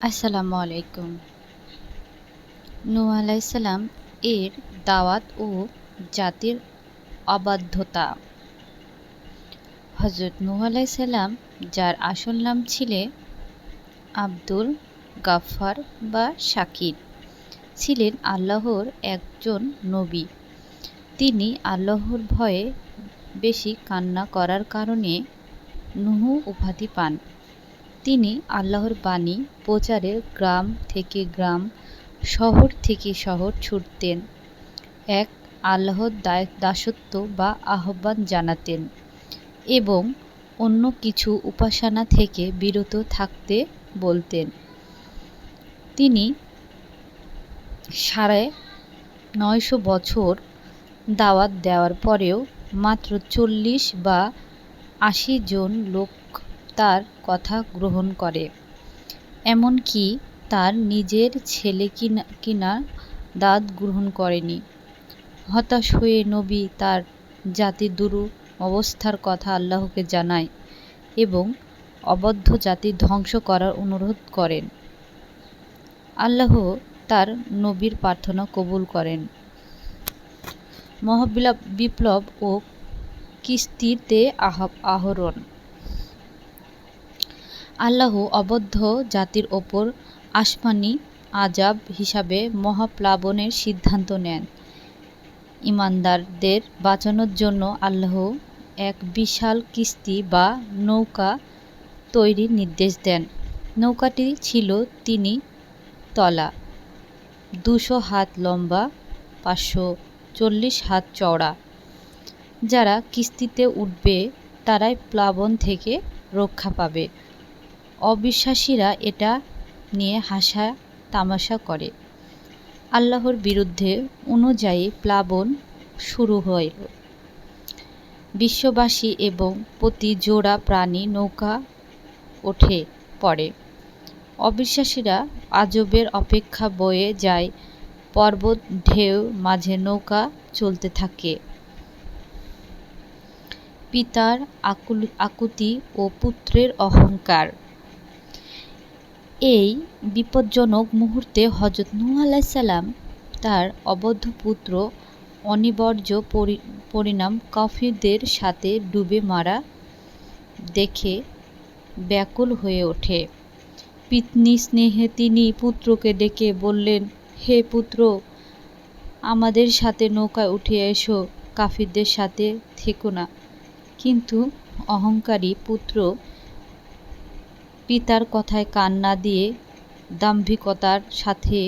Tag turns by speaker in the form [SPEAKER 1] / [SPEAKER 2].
[SPEAKER 1] আসসালামু আলাইকুম। নূহ আলাইসাল্লাম এর দাওয়াত ও জাতির অবাধ্যতা। হজরত নূহ আলাইসাল্লাম যার আসল নাম ছিলে আব্দুল গাফফার বা শাকির, ছিলেন আল্লাহর একজন নবী। তিনি আল্লাহর ভয়ে বেশি কান্না করার কারণে নুহু উপাধি পান। তিনি আল্লাহর বাণী, প্রচারে গ্রাম থেকে গ্রাম, শহর থেকে শহর ছুটতেন। এক, আল্লাহর দাসত্ব বা আহ্বান জানাতেন এবং অন্য কিছু উপাসনা থেকে বিরত থাকতে বলতেন। তিনি সাড়ে নয়শো বছর দাওয়াত দেওয়ার পরেও মাত্র চল্লিশ বা আশি জন লোক তার কথা গ্রহণ করে। এমনকি তার নিজের ছেলে কিনা কিনা দাঁত গ্রহণ করেনি। হতাশ হয়ে নবী তার জাতির দুরু অবস্থার কথা আল্লাহকে জানায় এবং অবদ্ধ জাতি ধ্বংস করার অনুরোধ করেন। আল্লাহ তার নবীর প্রার্থনা কবুল করেন। মহাবিপ্লব বিপ্লব ও কিস্তিতে আহ আহরণ আল্লাহ অবদ্ধ জাতির ওপর আসমানি আজাব হিসাবে মহাপ্লাবনের সিদ্ধান্ত নেন। ইমানদারদের বাঁচানোর জন্য আল্লাহ এক বিশাল কিস্তি বা নৌকা তৈরির নির্দেশ দেন। নৌকাটি ছিল তিনি তলা, দুশো হাত লম্বা, পাঁচশো চল্লিশ হাত চওড়া। যারা কিস্তিতে উঠবে, তারাই প্লাবন থেকে রক্ষা পাবে। অবিশ্বাসীরা এটা নিয়ে হাসা তামাশা করে। আল্লাহর বিরুদ্ধে অনুযায়ী প্লাবন শুরু হইল বিশ্ববাসী এবং প্রতি জোড়া প্রাণী নৌকা ওঠে, পড়ে। অবিশ্বাসীরা আজবের অপেক্ষা বয়ে যায়, পর্বত ঢেউ মাঝে নৌকা চলতে থাকে। পিতার আকুল, আকুতি ও পুত্রের অহংকার। এই বিপজ্জনক মুহূর্তে হজরত নূহ আলাইসাল্লাম তার অবদ্ধ পুত্র অনিবার্য পরিণাম কাফিরদের সাথে ডুবে মারা দেখে ব্যাকুল হয়ে ওঠে। পিতনি স্নেহে তিনি পুত্রকে ডেকে বললেন, হে পুত্র, আমাদের সাথে নৌকায় উঠে এসো, কাফিরদের সাথে থেকো না। কিন্তু অহংকারী পুত্র পিতার কথায় কান না দিয়ে দাম্ভিকতার সাথে